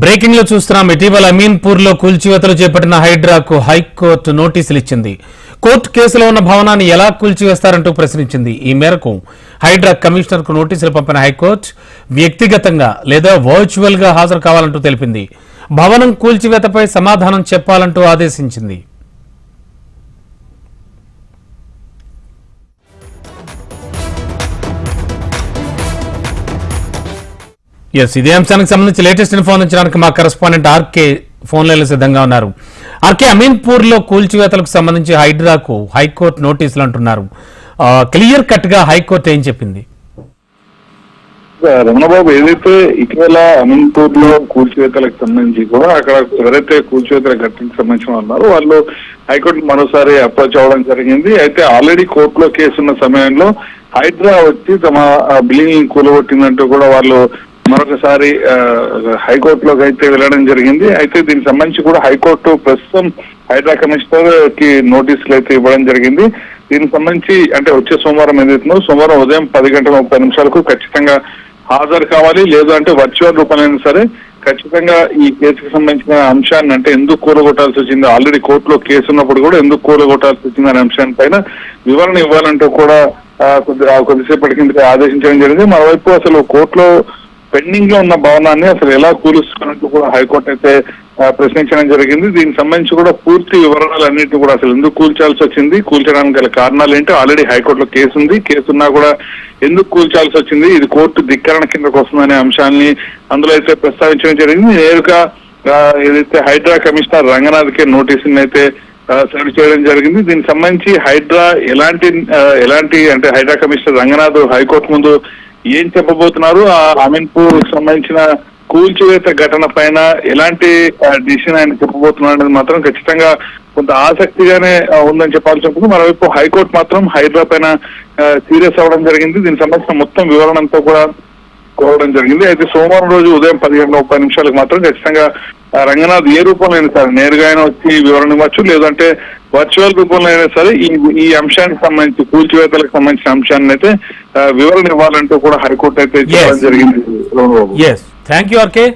బ్రేకింగ్లో చూస్తున్నాం. ఇటీవల అమీన్పూర్లో కూల్చివేతలు చేపట్టిన హైడ్రాకు హైకోర్టు నోటీసులు ఇచ్చింది. కోర్టు కేసులో ఉన్న భవనాన్ని ఎలా కూల్చివేస్తారంటూ ప్రశ్నించింది. ఈ మేరకు హైడ్రా కమిషనర్కు నోటీసులు పంపిన హైకోర్టు వ్యక్తిగతంగా లేదా వర్చువల్గా హాజరు కావాలంటూ తెలిపింది. భవనం కూల్చివేతపై సమాధానం చెప్పాలంటూ ఆదేశించింది. ఎస్ ఇదే అంశానికి సంబంధించి లేటెస్ట్ ఇన్ఫర్మేషన్ మా కరెస్పాండెంట్ ఆర్కే ఫోన్లలో సిద్ధంగా ఉన్నారు. ఆర్కే అమీన్పూర్లో కూల్చివేతలకు సంబంధించి హైడ్రాకు హైకోర్టు నోటీసులు అంటున్నారు. క్లియర్ కట్గా హైకోర్టు ఏం చెప్పింది? రమణబాబు ఏదైతే ఇటీవల అమీన్పూర్లో కూల్చివేతలకు సంబంధించి కూడా అక్కడ ఎవరైతే కూల్చివేతల ఘటనకు సంబంధించిన వాళ్ళు ఉన్నారో వాళ్ళు హైకోర్టు మరోసారి అప్రోచ్ అవ్వడం జరిగింది. అయితే ఆల్రెడీ కోర్టులో కేసు ఉన్న సమయంలో హైడ్రా వచ్చి తమ బిల్డింగ్ కూలగొట్టిందంటూ కూడా వాళ్ళు మరొకసారి హైకోర్టులోకి అయితే వెళ్ళడం జరిగింది. అయితే దీనికి సంబంధించి కూడా హైకోర్టు ప్రస్తుతం హైడ్రా కమిషనర్కి నోటీసులు అయితే ఇవ్వడం జరిగింది. దీనికి సంబంధించి అంటే వచ్చే సోమవారం ఏదైతుందో సోమవారం ఉదయం పది గంటల ముప్పై నిమిషాలకు ఖచ్చితంగా హాజరు కావాలి. లేదు అంటే వర్చువల్ రూపంలో సరే ఖచ్చితంగా ఈ కేసుకు సంబంధించిన అంశాన్ని అంటే ఎందుకు కూలగొట్టాల్సి వచ్చింది ఆల్రెడీ కోర్టులో కేసు ఉన్నప్పుడు కూడా ఎందుకు కూలగొట్టాల్సి వచ్చింది అనే అంశాన్ని పైన వివరణ ఇవ్వాలంటూ కూడా కొద్ది కొద్దిసేపటి కింద ఆదేశించడం జరిగింది. మరోవైపు అసలు కోర్టులో పెండింగ్లో ఉన్న భవనాన్ని అసలు ఎలా కూలుస్తున్నట్టు కూడా హైకోర్టు అయితే ప్రశ్నించడం జరిగింది. దీనికి సంబంధించి కూడా పూర్తి వివరాలు అన్నింటినీ కూడా అసలు ఎందుకు కూల్చాల్సి వచ్చింది కూల్చడానికి గల కారణాలు ఏంటి? ఆల్రెడీ హైకోర్టులో కేసు ఉంది. కేసు ఉన్నా కూడా ఎందుకు కూల్చాల్సి వచ్చింది? ఇది కోర్టు ధిక్కరణ కిందకు వస్తుందనే అంశాన్ని అందులో అయితే ప్రస్తావించడం జరిగింది. నేరుగా ఏదైతే హైడ్రా కమిషనర్ రంగనాథ్కే నోటీసుని అయితే ఆ, సర్వ్ చేయడం జరిగింది. దీనికి సంబంధించి హైడ్రా ఎలాంటి ఎలాంటి అంటే హైడ్రా కమిషనర్ రంగనాథ్ హైకోర్టు ముందు ఏం చెప్పబోతున్నారు? ఆ అమీన్పూర్ సంబంధించిన కూల్చివేత ఘటన పైన ఎలాంటి డిసిషన్ ఆయన చెప్పబోతున్నారు అనేది మాత్రం ఖచ్చితంగా కొంత ఆసక్తిగానే ఉందని చెప్పాల్సి ఉంటుంది. మరోవైపు హైకోర్టు మాత్రం హైదరాబాద్ పైన సీరియస్ అవ్వడం జరిగింది. దీనికి సంబంధించిన మొత్తం వివరణంతో కూడా కోరడం జరిగింది. అయితే సోమవారం రోజు ఉదయం పది గంటల ముప్పై నిమిషాలకు మాత్రం ఖచ్చితంగా రంగనాథ్ ఏ రూపంలో అయినా సరే నేరుగా అయినా వచ్చి వివరణ ఇవ్వచ్చు. లేదంటే వర్చువల్ రూపంలో అయినా సరే ఈ ఈ అంశానికి సంబంధించి కూల్చివేతలకు సంబంధించిన అంశాన్ని అయితే వివరణ ఇవ్వాలంటూ కూడా హైకోర్టు అయితే Yes. జరిగింది. Thank you RK